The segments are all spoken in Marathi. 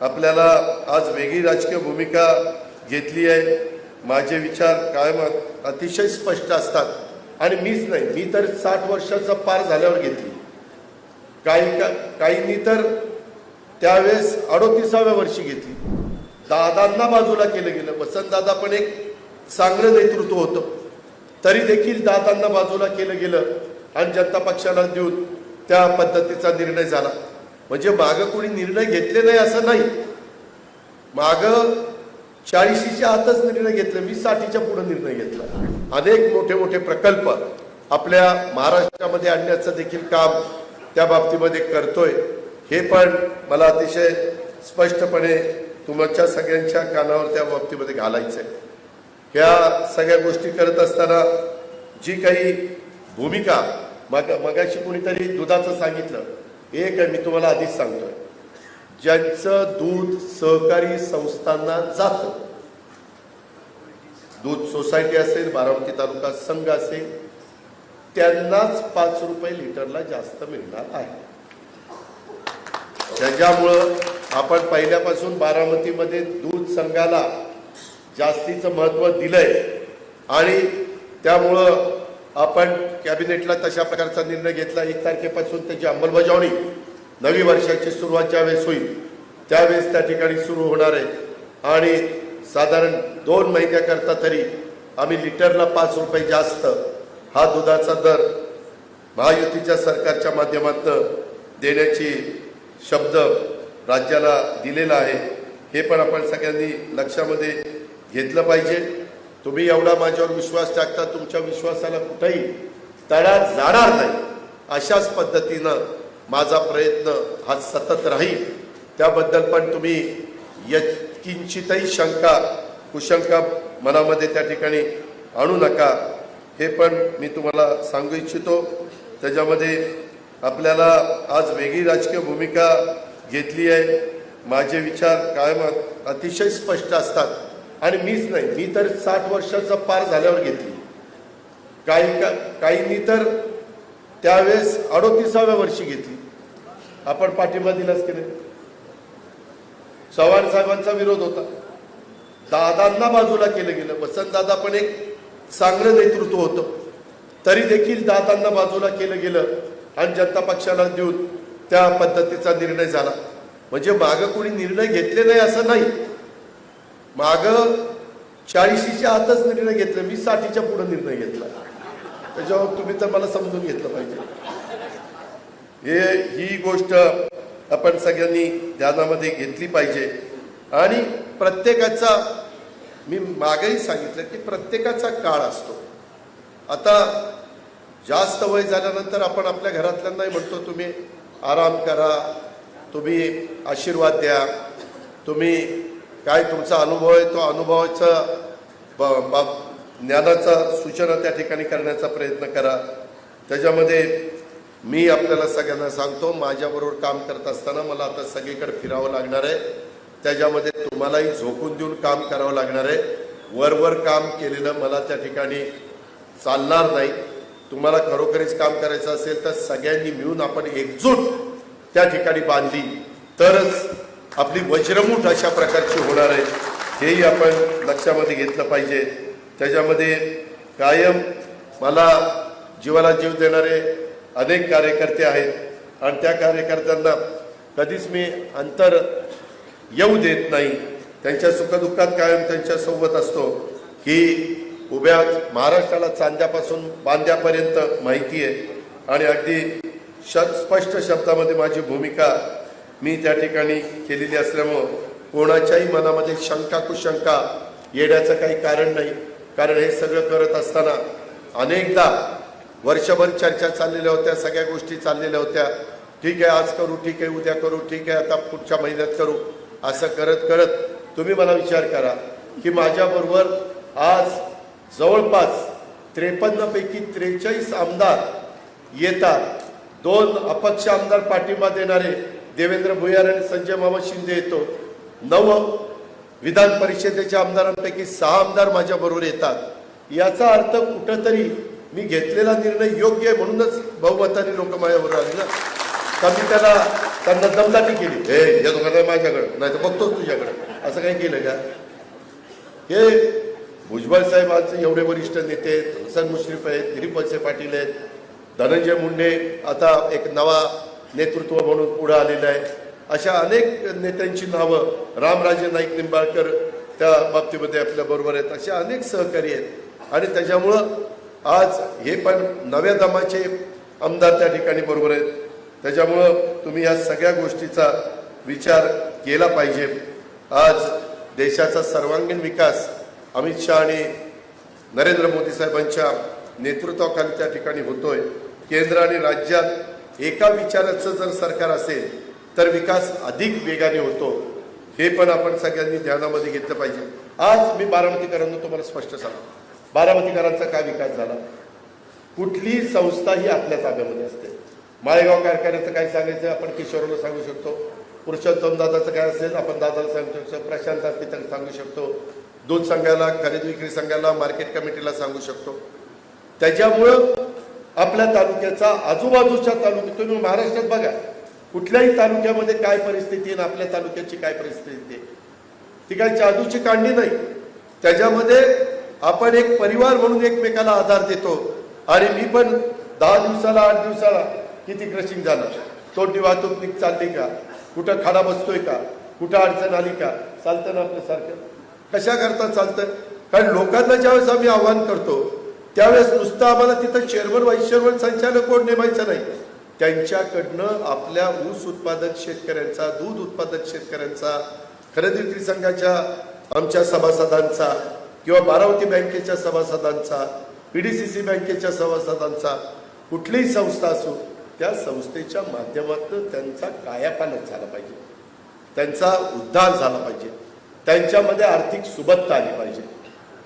आपल्याला आज वेगळी राजकीय भूमिका घेतली आहे. माझे विचार कायम अतिशय स्पष्ट असतात. आणि मीच नाही मी तर साठ वर्षाचा पार झाल्यावर घेतली. काही का काहींनी तर त्यावेळेस अडोतीसाव्या वर्षी घेतली. दादांना बाजूला केलं गेलं. वसंतदादा पण एक चांगलं नेतृत्व होतं. तरी देखील दादांना बाजूला केलं गेलं आणि जनता पक्षाला देऊन त्या पद्धतीचा निर्णय झाला. म्हणजे मागं कोणी निर्णय घेतले नाही असं नाही. मागं चाळीशीच्या आतच निर्णय घेतले मी साठीच्या पुढे निर्णय घेतला. अनेक मोठे मोठे प्रकल्प आपल्या महाराष्ट्रामध्ये आणण्याचं देखील काम त्या बाबतीमध्ये करतोय. हे पण मला अतिशय स्पष्टपणे तुमच्या सगळ्यांच्या कानावर त्या बाबतीमध्ये घालायचं आहे ह्या सगळ्या गोष्टी करत असताना जी काही भूमिका मग मगाशी कोणीतरी दुधाचं सांगितलं एक मी तुम्हाला आधीच सांगतोय. ज्यांचं दूध सहकारी संस्थांना जातं दूध सोसायटी असेल बारामती तालुका संघ असेल त्यांनाच पाच रुपये लिटरला जास्त मिळणार आहे. त्याच्यामुळं आपण पहिल्यापासून बारामतीमध्ये दूध संघाला जास्तीचं महत्त्व दिलंय. आणि त्यामुळं आपण कॅबिनेटला तशा प्रकारचा निर्णय घेतला. एक तारखेपासून त्याची अंमलबजावणी नवी वर्षाची सुरुवात ज्यावेळेस होईल त्यावेळेस त्या ठिकाणी सुरू होणार आहे. आणि साधारण दोन महिन्याकरता तरी आम्ही लिटरला पाच रुपये जास्त हा दुधाचा दर महायुतीच्या सरकारच्या माध्यमातून देण्याची शब्द राज्याला दिलेला आहे. हे पण आपण सगळ्यांनी लक्षामध्ये घेतलं पाहिजे. तुम्ही एवढा माझ्यावर विश्वास टाकता तुमच्या विश्वासाला कुठेही तडा जाणार नाही. अशाच पद्धतीनं माझा प्रयत्न हा सतत राहील. त्याबद्दल पण तुम्ही य किंचितही शंका कुशंका मनामध्ये त्या ठिकाणी आणू नका. हे पण मी तुम्हाला सांगू इच्छितो. त्याच्यामध्ये आपल्याला आज वेगळी राजकीय भूमिका घेतली आहे. माझे विचार कायम अतिशय स्पष्ट असतात. आणि मीच नाही मी तर साठ वर्षाचा पार झाल्यावर घेतली. काही का काहींनी तर त्यावेळेस अडोतीसाव्या वर्षी घेतली. आपण पाठिंबा दिलाच की नाही? चव्हाण साहेबांचा विरोध होता. दादांना बाजूला केलं गेलं. वसंतदादा पण एक चांगलं नेतृत्व होतं. तरी देखील दादांना बाजूला केलं गेलं आणि जनता पक्षाला देऊन त्या पद्धतीचा निर्णय झाला. म्हणजे मागं कोणी निर्णय घेतले नाही असं नाही. मागं चाळीशीच्या आतच निर्णय घेतला मी साठीच्या पुढे निर्णय घेतला. त्याच्यावर तुम्ही तर मला समजून घेतलं पाहिजे. हे ही गोष्ट आपण सगळ्यांनी ध्यानामध्ये घेतली पाहिजे. आणि प्रत्येकाचा मी मागही सांगितलं की प्रत्येकाचा काळ असतो. आता जास्त वय झाल्यानंतर आपण आपल्या घरातल्यांनाही म्हणतो तुम्ही आराम करा तुम्ही आशीर्वाद द्या तुम्ही काय तुमचा अनुभव आहे? तो अनुभवाचा ब- ज्ञानाचा सूचना त्या ठिकाणी करण्याचा प्रयत्न करा. त्याच्यामध्ये मी आपल्याला सगळ्यांना सांगतो माझ्याबरोबर काम करत असताना मला आता सगळीकडे फिरावं लागणार आहे. त्याच्यामध्ये तुम्हालाही झोकून देऊन काम करावं लागणार आहे. वरवर काम केलेलं मला त्या ठिकाणी चालणार नाही. तुम्हाला खरोखरीच काम करायचं असेल तर सगळ्यांनी मिळून आपण एकजूट त्या ठिकाणी बांधली. तरच आपली वज्रमूठ अशा प्रकारची होणार आहे हेही आपण लक्षामध्ये घेतलं पाहिजे. त्याच्यामध्ये कायम मला जीवाला जीव देणारे अनेक कार्यकर्ते आहेत आणि त्या कार्यकर्त्यांना कधीच मी अंतर येऊ देत नाही. त्यांच्या सुखदुःखात कायम त्यांच्यासोबत असतो ही उभ्या महाराष्ट्राला चांद्यापासून बांद्यापर्यंत माहिती आहे. आणि अगदी श स्पष्ट शब्दामध्ये माझी भूमिका मी त्या ठिकाणी केलेली असल्यामुळं कोणाच्याही मनामध्ये शंका कुशंका येण्याचं काही कारण नाही. कारण हे सगळं करत असताना अनेकदा वर्षभर चर्चा चाललेल्या होत्या सगळ्या गोष्टी चाललेल्या होत्या. ठीक आहे आज करू ठीक आहे उद्या करू ठीक आहे आता पुढच्या महिन्यात करू. असं करत करत तुम्ही मला विचार करा की माझ्याबरोबर आज जवळपास त्रेपन्नपैकी त्रेचाळीस आमदार येतात. दोन अपक्ष आमदार पाठिंबा देणारे देवेंद्र भुयार आणि संजय मामा शिंदे येतो. नव विधान परिषदेच्या आमदारांपैकी सहा आमदार माझ्या बरोबर येतात. याचा अर्थ कुठंतरी मी घेतलेला निर्णय योग्य आहे म्हणूनच बहुमताने लोक माझ्याबरोबर आले ना. का मी त्याला त्यांना दमदाटी केली. हे या दोघांना माझ्याकडं. नाही तर बघतोच तुझ्याकडं. असं काही केलं का? हे भुजबळ साहेबांचे एवढे वरिष्ठ नेते आहेत. हसन मुश्रीफ आहेत दिलीप पाटील आहेत. धनंजय मुंडे आता एक नवा नेतृत्व म्हणून पुढे आलेलं आहे. अशा अनेक नेत्यांची नावं रामराजे नाईक निंबाळकर त्या बाबतीमध्ये आपल्या बरोबर आहेत. अशा अनेक सहकारी आहेत. आणि त्याच्यामुळं आज हे पण नव्या दमाचे आमदार त्या ठिकाणी बरोबर आहेत. त्याच्यामुळं तुम्ही या सगळ्या गोष्टीचा विचार केला पाहिजे. आज देशाचा सर्वांगीण विकास अमित शहा आणि नरेंद्र मोदी साहेबांच्या नेतृत्वाखाली त्या ठिकाणी होतोय. केंद्र आणि राज्यात एका विचाराचं जर सरकार असेल तर विकास अधिक वेगाने होतो. हे पण आपण सगळ्यांनी ध्यानामध्ये घेतलं पाहिजे. आज मी बारामतीकरांना तुम्हाला स्पष्ट सांगतो. बारामतीकरांचा काय विकास झाला? कुठलीही संस्था ही आपल्या ताब्यामध्ये असते? माळेगाव कारखान्याचं काय सांगायचं? आपण किशोरला सांगू शकतो. पुरुषोत्तम दादाचं काय असेल? आपण दादाला सांगू शकतो. प्रशांत तिथं सांगू शकतो. दूध संघाला खरेदी विक्री संघाला मार्केट कमिटीला सांगू शकतो. त्याच्यामुळं आपल्या तालुक्याचा आजूबाजूच्या तालुक्यात तुम्ही महाराष्ट्रात बघा कुठल्याही तालुक्यामध्ये काय परिस्थिती आहे आणि आपल्या तालुक्याची काय परिस्थिती आहे. ती काय जादूची कांडी नाही. त्याच्यामध्ये आपण एक परिवार म्हणून एकमेकाला आधार देतो. आणि मी पण दहा दिवसाला आठ दिवसाला किती क्रशिंग झालं. तोंडी वाहतूक नीट चालली का? कुठं खाडा बसतोय का? कुठं अडचण आली का? चालतं ना आपल्यासारखं कशा करता चालतं? कारण लोकांना ज्यावेळेस आम्ही आव्हान करतो त्यावेळेस नुसतं आम्हाला तिथं चेअरमन व्हाईस चेअरमन संचालक कोण नेमायचं नाही. त्यांच्याकडनं आपल्या ऊस उत्पादक शेतकऱ्यांचा दूध उत्पादक शेतकऱ्यांचा खरेदी विक्री संघाच्या आमच्या सभासदांचा किंवा बारावती बँकेच्या सभासदांचा पीडीसीसी बँकेच्या सभासदांचा कुठलीही संस्था असो त्या संस्थेच्या माध्यमातून त्यांचा कायापालट झाला पाहिजे. त्यांचा उद्धार झाला पाहिजे. त्यांच्यामध्ये आर्थिक सुबत्ता आली पाहिजे.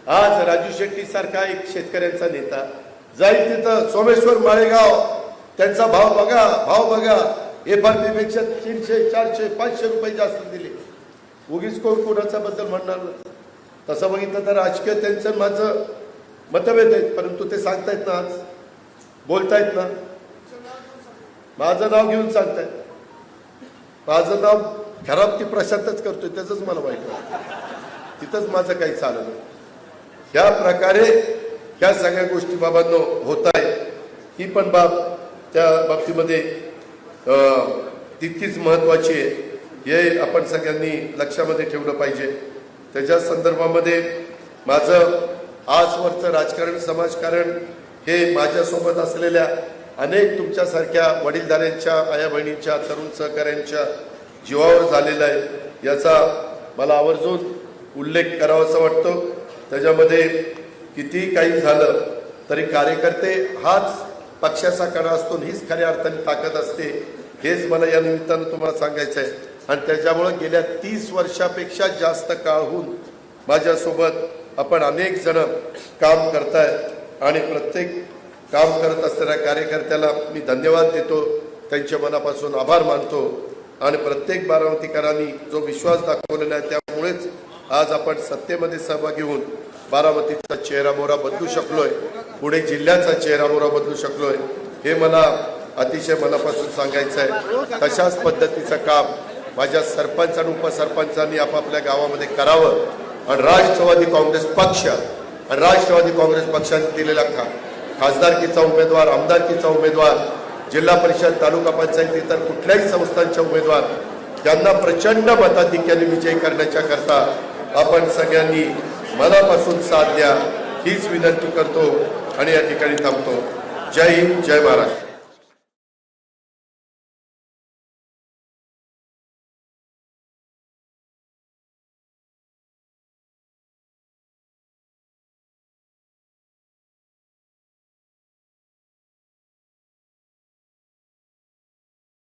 आज राजू शेट्टी सारखा एक शेतकऱ्यांचा नेता. जाईल तिथं सोमेश्वर माळेगाव. त्यांचा भाव बघा भाव बघा. एफ आरपेक्षा तीनशे चारशे पाचशे रुपये जास्त दिले. उगीच कोण कोणाचा बद्दल म्हणणार नाही. तसं बघितलं तर राजकीय त्यांचं माझं मतभेद आहेत परंतु ते सांगतायत ना आज. बोलतायत ना. माझं नाव घेऊन सांगतायत. माझं नाव खराब ती प्रशांतच करतोय त्याचंच मला वाईट वाटतं. तिथंच माझं काही चाललं नाही. ह्या प्रकारे ह्या सगळ्या गोष्टी बाबांनो होत आहे ही पण बाब त्या बाबतीमध्ये तितकीच महत्वाची आहे. हे आपण सगळ्यांनी लक्षामध्ये ठेवलं पाहिजे. त्याच्या संदर्भामध्ये माझं आजवरचं राजकारण समाजकारण हे माझ्यासोबत असलेल्या अनेक तुमच्यासारख्या वडीलधाऱ्यांच्या आया बहिणींच्या तरुण सहकाऱ्यांच्या जीवावर झालेला आहे. याचा मला आवर्जून उल्लेख करावासा वाटतो. त्याच्यामध्ये कितीही काही झालं तरी कार्यकर्ते हाच पक्षाचा कणा असतो हीच खऱ्या अर्थाने ताकद असते हेच मला या निमित्तानं तुम्हाला सांगायचं आहे. आणि त्याच्यामुळं गेल्या तीस वर्षापेक्षा जास्त काळहून माझ्यासोबत आपण अनेक जण काम करताय आणि प्रत्येक काम करत असणाऱ्या कार्यकर्त्याला मी धन्यवाद देतो. त्यांच्या मनापासून आभार मानतो. आणि प्रत्येक बारामतीकरांनी जो विश्वास दाखवलेला आहे त्यामुळेच आज आपण सत्तेमध्ये सहभागी होऊन बारामतीचा चेहरा मोहरा बदलू शकलोय पुढे जिल्ह्याचा चेहरा मोहरा बदलू शकलोय हे मला अतिशय मनापासून सांगायचं आहे. तशाच पद्धतीचं काम माझ्या सरपंच आणि उपसरपंचांनी आपापल्या गावामध्ये करावं. आणि राष्ट्रवादी काँग्रेस पक्ष आणि राष्ट्रवादी काँग्रेस पक्षाने दिलेला खा खासदारकीचा उमेदवार आमदारकीचा उमेदवार जिल्हा परिषद तालुका पंचायत इतर कुठल्याही संस्थांचे उमेदवार त्यांना प्रचंड मताधिक्याने विजयी करण्याच्या करता आपण सगळ्यांनी मनापासून साथ द्या. हीच विनंती करतो आणि या ठिकाणी थांबतो. जय हिंद जय महाराष्ट्र.